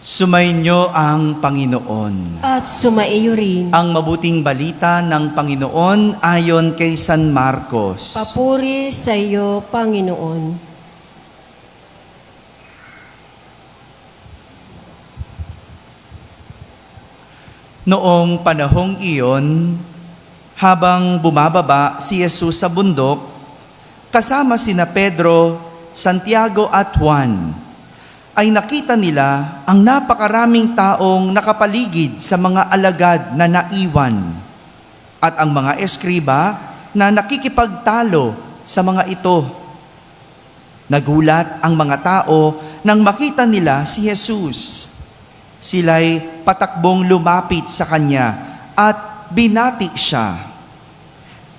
Sumainyo ang Panginoon. At sumaiyo rin. Ang mabuting balita ng Panginoon ayon kay San Marcos. Papuri sa iyo, Panginoon. Noong panahong iyon, habang bumababa si Jesus sa bundok, kasama sina Pedro, Santiago at Juan, ay nakita nila ang napakaraming taong nakapaligid sa mga alagad na naiwan at ang mga eskriba na nakikipagtalo sa mga ito. Nagulat ang mga tao nang makita nila si Jesus. Sila'y patakbong lumapit sa kanya at binati siya.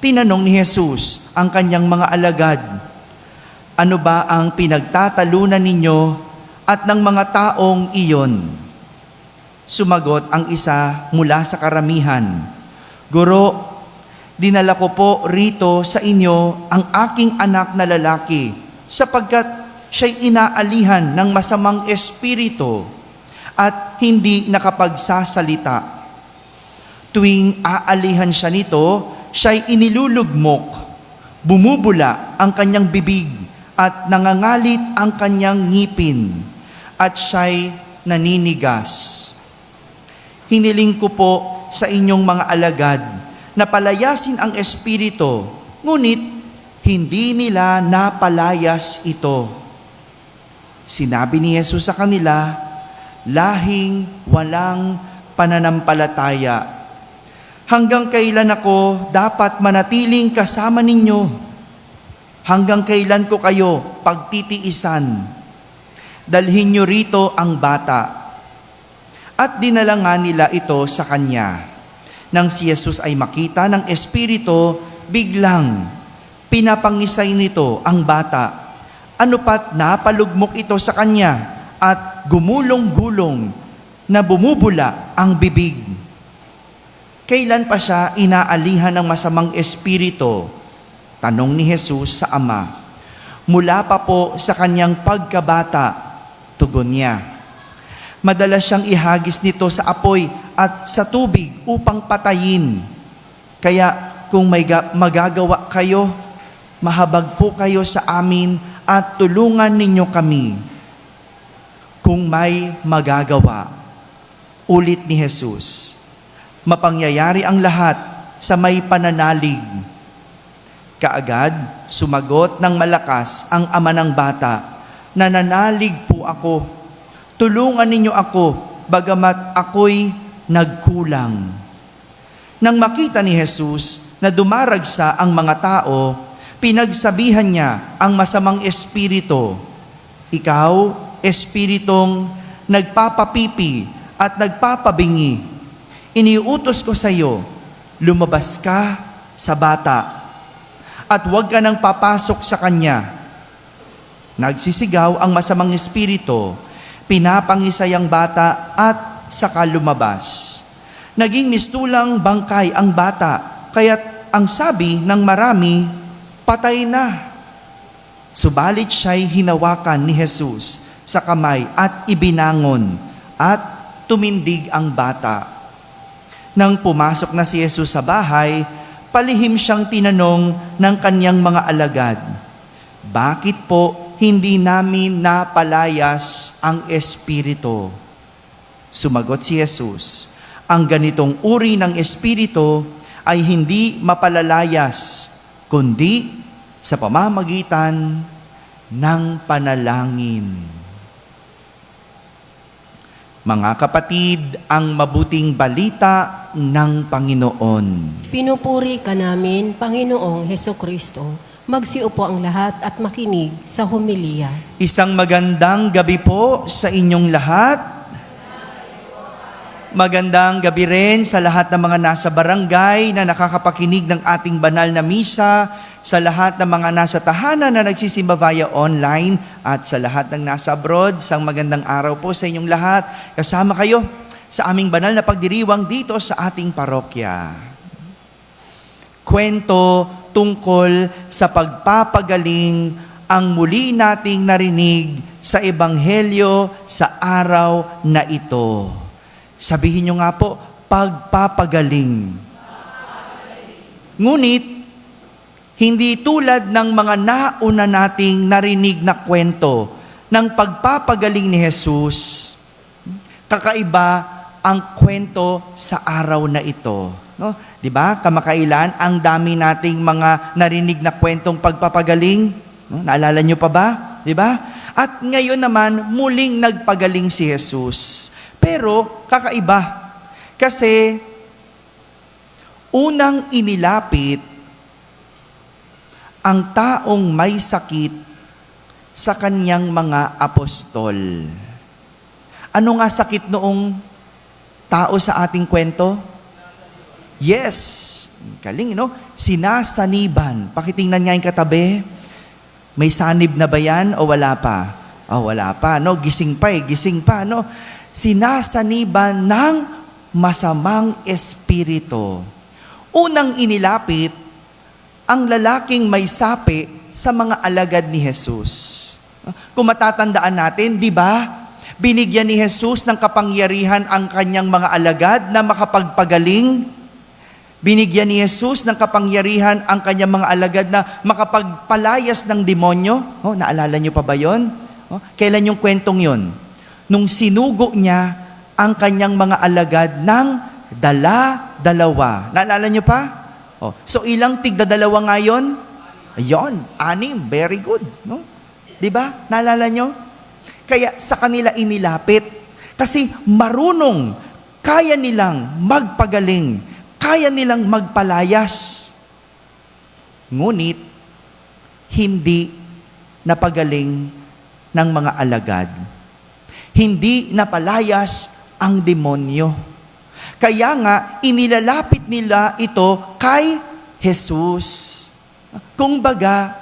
Tinanong ni Jesus ang kanyang mga alagad, Ano ba ang pinagtatalunan ninyo at ng mga taong iyon? Sumagot ang isa mula sa karamihan, Guro, dinala ko po rito sa inyo ang aking anak na lalaki sapagkat siya'y inaalihan ng masamang espiritu at hindi nakapagsasalita. Tuwing aalihan siya nito, siya'y inilulugmok, bumubula ang kanyang bibig at nangangalit ang kanyang ngipin at siya'y naninigas. Hiniling ko po sa inyong mga alagad na palayasin ang espiritu, ngunit hindi nila napalayas ito. Sinabi ni Jesus sa kanila, lahing walang pananampalataya. Hanggang kailan ako dapat manatiling kasama ninyo? Hanggang kailan ko kayo pagtitiisan? Dalhin nyo rito ang bata. At dinala nga nila ito sa kanya. Nang si Jesus ay makita ng Espiritu, biglang pinapangisay nito ang bata. Ano pat napalugmok ito sa kanya at gumulong-gulong na bumubula ang bibig. Kailan pa siya inaalihan ng masamang espiritu? Tanong ni Jesus sa Ama. Mula pa po sa kanyang pagkabata, tugon niya. Madalas siyang ihagis nito sa apoy at sa tubig upang patayin. Kaya kung may ga- magagawa kayo, mahabag po kayo sa amin at tulungan ninyo kami. Kung may magagawa, ulit ni Jesus, mapangyayari ang lahat sa may pananalig. Kaagad, sumagot ng malakas ang ama ng bata, Nananalig ako. Tulungan ninyo ako, bagamat ako'y nagkulang. Nang makita ni Jesus na dumaragsa ang mga tao, pinagsabihan niya ang masamang espiritu, Ikaw, espiritong nagpapapipi at nagpapabingi, iniutos ko sa iyo, lumabas ka sa bata at huwag ka nang papasok sa kanya. Nagsisigaw ang masamang espiritu, pinapangisay ang bata at saka lumabas. Naging mistulang bangkay ang bata, kaya't ang sabi ng marami, patay na. Subalit siya'y hinawakan ni Jesus sa kamay at ibinangon at tumindig ang bata. Nang pumasok na si Jesus sa bahay, palihim siyang tinanong ng kanyang mga alagad, Bakit po hindi namin napalayas ang Espiritu? Sumagot si Jesus, Ang ganitong uri ng Espiritu ay hindi mapalalayas, kundi sa pamamagitan ng panalangin. Mga kapatid, ang mabuting balita ng Panginoon. Pinupuri ka namin, Panginoong Heso Kristo. Magsiupo ang lahat at makinig sa humiliya. Isang magandang gabi po sa inyong lahat. Magandang gabi rin sa lahat ng mga nasa barangay na nakakapakinig ng ating banal na misa, sa lahat ng mga nasa tahanan na nagsisimba via online, at sa lahat ng nasa abroad, isang magandang araw po sa inyong lahat. Kasama kayo sa aming banal na pagdiriwang dito sa ating parokya. Kwento tungkol sa pagpapagaling ang muli nating narinig sa Ebanghelyo sa araw na ito. Sabihin nyo nga po, pagpapagaling. Ngunit, hindi tulad ng mga nauna nating narinig na kwento ng pagpapagaling ni Jesus, kakaiba ang kwento sa araw na ito. No? 'Di ba? Kamakailan ang dami nating mga narinig na kwentong pagpapagaling. No? Naalala niyo pa ba? 'Di ba? At ngayon naman muling nagpagaling si Jesus. Pero kakaiba. Kasi unang inilapit ang taong may sakit sa kanyang mga apostol. Ano nga sakit noong tao sa ating kwento? Yes. Kaling, no? Sinasaniban. Pakitingnan nga yung katabi. May sanib na ba yan o wala pa? Oh, wala pa, no? Gising pa eh, gising pa, no? Sinasaniban ng masamang espiritu. Unang inilapit ang lalaking may sapi sa mga alagad ni Jesus. Kung matatandaan natin, di ba? Binigyan ni Jesus ng kapangyarihan ang kanyang mga alagad na makapagpagaling. Binigyan ni Jesus ng kapangyarihan ang kanyang mga alagad na makapagpalayas ng demonyo. Oh, naalala niyo pa ba yon? Oh, kailan yung kwentong yon? Nung sinugo niya ang kanyang mga alagad ng dala-dalawa. Naalala niyo pa? Oh, so ilang tigda-dalawa nga yun? Ayun, anim. Very good. No? Di ba? Naalala nyo? Kaya sa kanila inilapit. Kasi marunong, kaya nilang magpagaling, kaya nilang magpalayas. Ngunit, hindi napagaling ng mga alagad. Hindi napalayas ang demonyo. Kaya nga, inilalapit nila ito kay Jesus. Kung baga,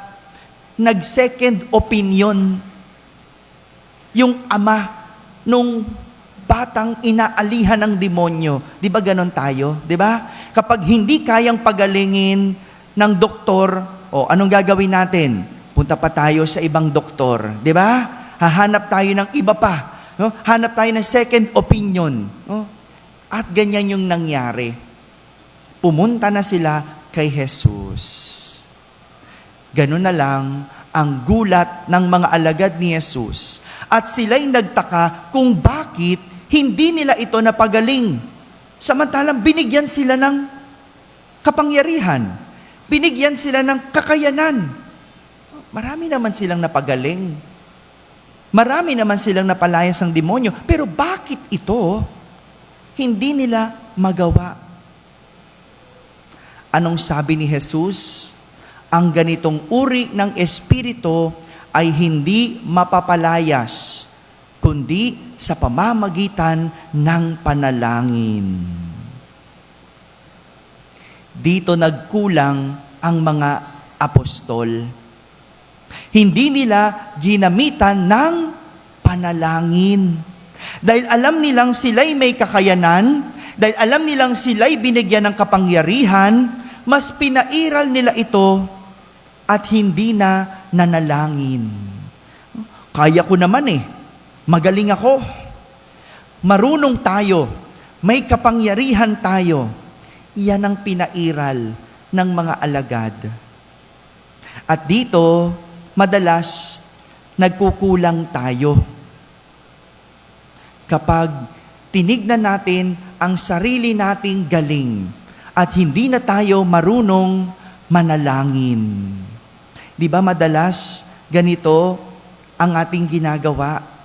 nag-second opinion yung ama nung batang inaalihan ng demonyo. Di ba ganon tayo? Di ba? Kapag hindi kayang pagalingin ng doktor, o anong gagawin natin? Punta pa tayo sa ibang doktor. Di ba? Hahanap tayo ng iba pa. No? Hanap tayo ng second opinion. No? At ganyan yung nangyari. Pumunta na sila kay Jesus. Ganun na lang ang gulat ng mga alagad ni Jesus. At sila'y nagtaka kung bakit hindi nila ito napagaling. Samantalang binigyan sila ng kapangyarihan. Binigyan sila ng kakayanan. Marami naman silang napagaling. Marami naman silang napalayas ng demonyo. Pero bakit ito hindi nila magawa? Anong sabi ni Jesus? Ang ganitong uri ng espiritu ay hindi mapapalayas, kundi sa pamamagitan ng panalangin. Dito nagkulang ang mga apostol. Hindi nila ginamitan ng panalangin. Dahil alam nilang sila'y may kakayanan, dahil alam nilang sila'y binigyan ng kapangyarihan, mas pinairal nila ito at hindi na nanalangin. Kaya ko naman eh. Magaling ako. Marunong tayo. May kapangyarihan tayo. Yan ang pinairal ng mga alagad. At dito, madalas, nagkukulang tayo. Kapag tinignan natin ang sarili nating galing at hindi na tayo marunong manalangin. Di ba madalas ganito ang ating ginagawa?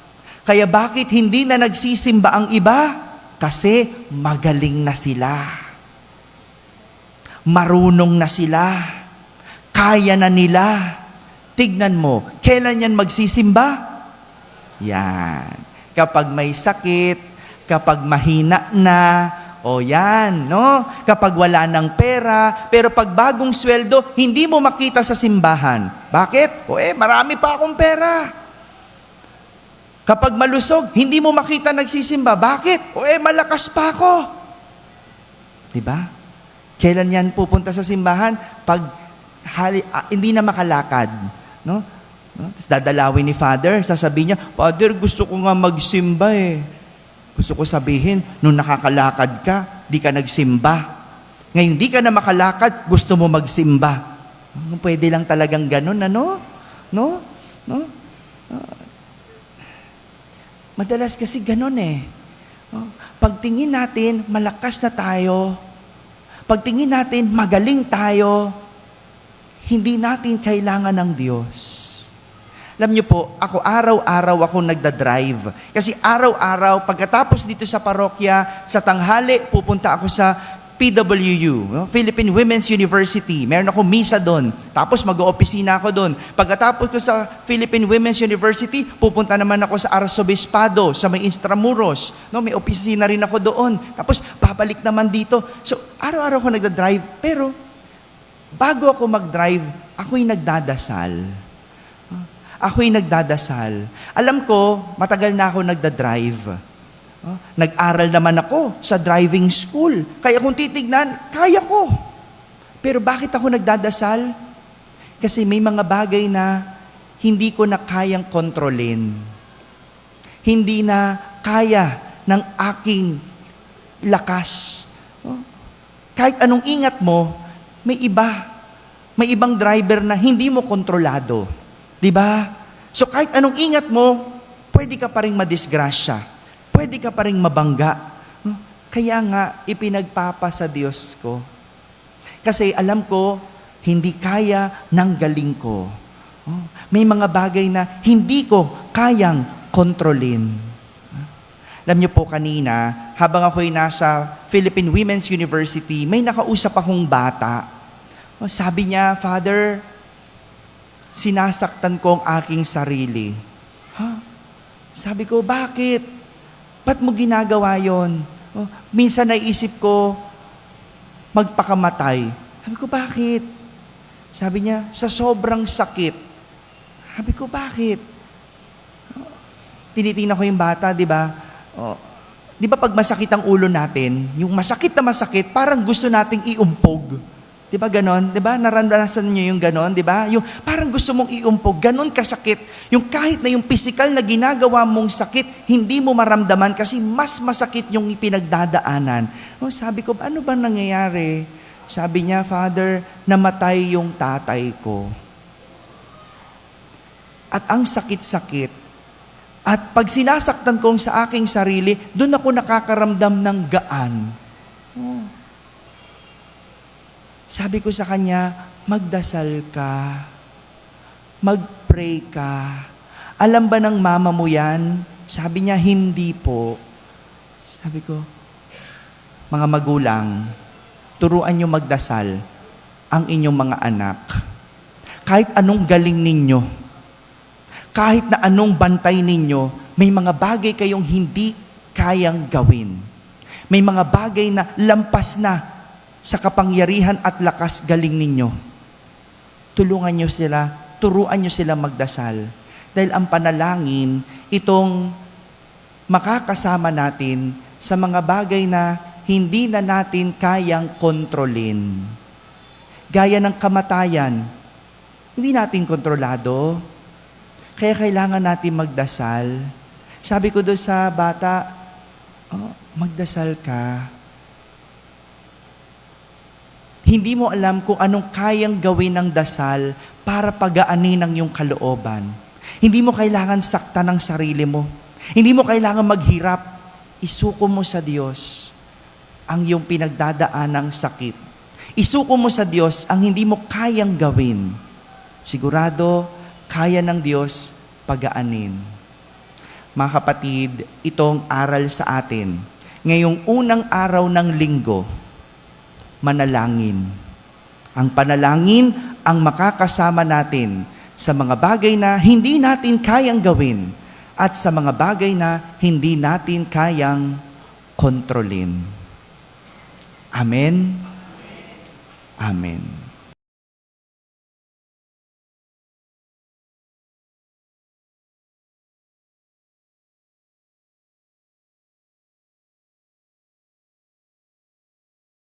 Kaya bakit hindi na nagsisimba ang iba? Kasi magaling na sila. Marunong na sila. Kaya na nila. Tignan mo, kailan yan magsisimba? Yan. Kapag may sakit, kapag mahina na, o yan, no? Kapag wala ng pera, pero pag bagong sweldo, hindi mo makita sa simbahan. Bakit? O eh, marami pa akong pera. Kapag malusog, hindi mo makita nagsisimba. Bakit? O eh, malakas pa ako. Diba? Kailan yan pupunta sa simbahan? Pag hali, ah, hindi na makalakad. No? No? Tapos dadalawin ni Father, sasabihin niya, Father, gusto ko nga magsimba eh. Gusto ko sabihin, nung nakakalakad ka, di ka nagsimba. Ngayon, di ka na makalakad, gusto mo magsimba. Pwede lang talagang ganun, ano? No? No? Madalas kasi ganun eh. No? Pagtingin natin, malakas na tayo. Pagtingin natin, magaling tayo. Hindi natin kailangan ng Diyos. Alam niyo po, ako araw-araw ako nagda-drive. Kasi araw-araw, pagkatapos dito sa parokya, sa tanghali, pupunta ako sa PWU? Philippine Women's University. Meron ako misa doon. Tapos mag-oopisina ako doon. Pagkatapos ko sa Philippine Women's University, pupunta naman ako sa Arsobispado, sa may Intramuros. No? May opisina rin ako doon. Tapos babalik naman dito. So, araw-araw ako nagda-drive. Pero, bago ako mag-drive, ako'y nagdadasal. Ako'y nagdadasal. Alam ko, matagal na ako nagda-drive. Nag-aral naman ako sa driving school. Kaya kung titignan, kaya ko. Pero bakit ako nagdadasal? Kasi may mga bagay na hindi ko na kayang kontrolin. Hindi na kaya ng aking lakas. Oh, Kahit anong ingat mo, may iba. May ibang driver na hindi mo kontrolado. Di ba? So kahit anong ingat mo, pwede ka pa rin madisgrasya. Pwede ka pa rin mabangga. No? Kaya nga, ipinagpapa sa Diyos ko. Kasi alam ko, hindi kaya ng galing ko. Oh, May mga bagay na hindi ko kayang kontrolin. Alam niyo po kanina, habang ako'y nasa Philippine Women's University, may nakausap akong bata. Oh, Sabi niya, Father, sinasaktan ko ang aking sarili. Ha? Sabi ko, bakit? Ba't mo ginagawa yon? Oh, minsan naisip ko, magpakamatay. Sabi ko, bakit? Sabi niya, sa sobrang sakit. Sabi ko, bakit? Oh, Tinitingnan ko yung bata, di ba? Oh, di ba pag masakit ang ulo natin, yung masakit na masakit, parang gusto nating iumpog. Di ba ganon? Di ba? Naranasan niyo yung ganon, di ba? Yung parang gusto mong iumpog, ganon kasakit. Yung kahit na yung physical na ginagawa mong sakit, hindi mo maramdaman kasi mas masakit yung ipinagdadaanan. Oh, sabi ko, ano ba nangyayari? Sabi niya, Father, namatay yung tatay ko. At ang sakit-sakit, at pag sinasaktan ko sa aking sarili, doon ako nakakaramdam ng gaan. Oh. Sabi ko sa kanya, magdasal ka. Mag-pray ka. Alam ba ng mama mo yan? Sabi niya, hindi po. Sabi ko, mga magulang, turuan niyo magdasal ang inyong mga anak. Kahit anong galing ninyo, kahit na anong bantay ninyo, may mga bagay kayong hindi kayang gawin. May mga bagay na lampas na sa kapangyarihan at lakas galing ninyo. Tulungan nyo sila, turuan nyo sila magdasal. Dahil ang panalangin, itong makakasama natin sa mga bagay na hindi na natin kayang kontrolin. Gaya ng kamatayan, hindi natin kontrolado. Kaya kailangan natin magdasal. Sabi ko doon sa bata, oh, magdasal ka. Hindi mo alam kung anong kayang gawin ng dasal para pagaanin ang iyong kalooban. Hindi mo kailangan sakta ng sarili mo. Hindi mo kailangan maghirap. Isuko mo sa Diyos ang iyong pinagdadaan ng sakit. Isuko mo sa Diyos ang hindi mo kayang gawin. Sigurado, kaya ng Diyos pagaanin. Mga kapatid, itong aral sa atin. Ngayong unang araw ng linggo, manalangin. Ang panalangin ang makakasama natin sa mga bagay na hindi natin kayang gawin at sa mga bagay na hindi natin kayang kontrolin. Amen. Amen.